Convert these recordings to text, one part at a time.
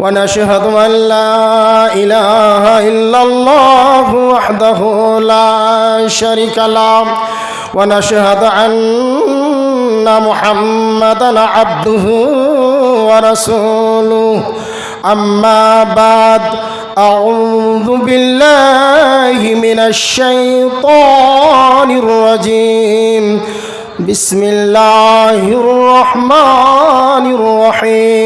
ونشهد أن لا إله إلا الله وحده لا شريك له. ونشهد أن محمدا عبده ورسوله. أما بعد أعوذ بالله من الشيطان الرجيم. بسم الله الرحمن الرحيم.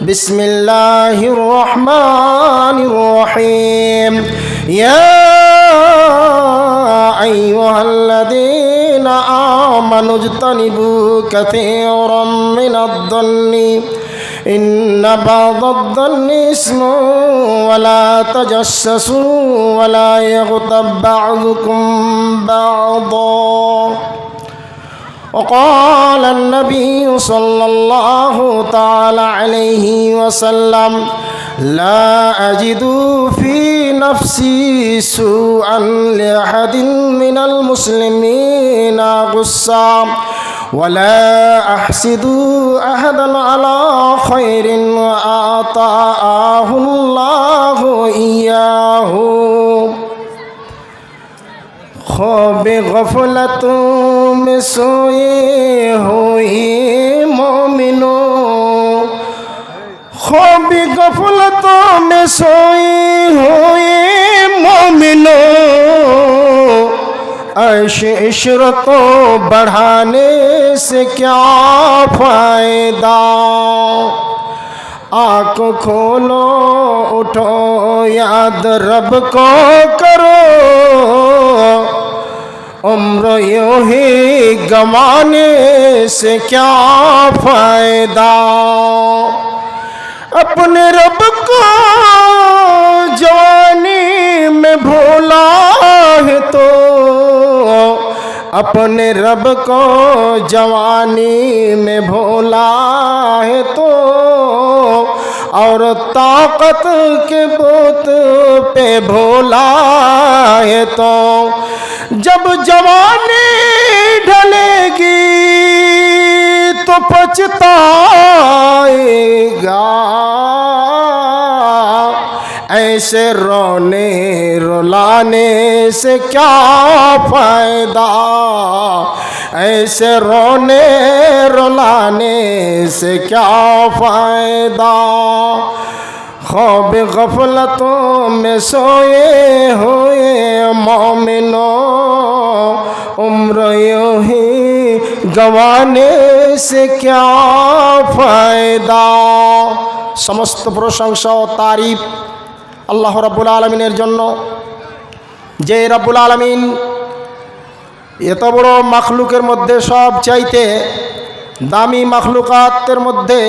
بسم الله الرحمن الرحيم يا أيها الذين آمنوا اجتنبوا كثيرا من الظن إن بعض الظن اسم ولا تجسسوا ولا يغتب بعضكم بعضا وقال النبي صلى الله تعالى عليه وسلم لا أجد في نفسي سوءا لأحد من المسلمين غصا ولا أحسد أحدا على خير خواب غفلت میں سوئے ہوئی مومنو۔ خواب غفلت میں سوئی ہوئی مومنو۔ عیش عشرت بڑھانے سے کیا فائدہ؟ آنکھ کھولو، اٹھو، یاد رب کو کرو۔ عمر یوں ہی گوانے سے کیا فائدہ؟ اپنے رب کو جوانی میں بھولا ہے تو، اپنے رب کو جوانی میں بھولا ہے تو، اور طاقت کے بوت پہ بھولا ہے تو۔ جب جوانی ڈھلے گی تو پچھتائے گا۔ ایسے رونے رلانے سے کیا فائدہ؟ ایسے رونے رلانے سے کیا فائدہ؟ خواب غفلتوں میں سوئے ہوئے গওয়ানে সে ক্যা ফায়দা সমস্ত প্রশংসা তারিফ আল্লাহ রবুল আলমিনের জন্য। যে রব্বুল আলমিন এত বড় মাখলুকের মধ্যে সব চাইতে দামি মাখলুকাতের মধ্যে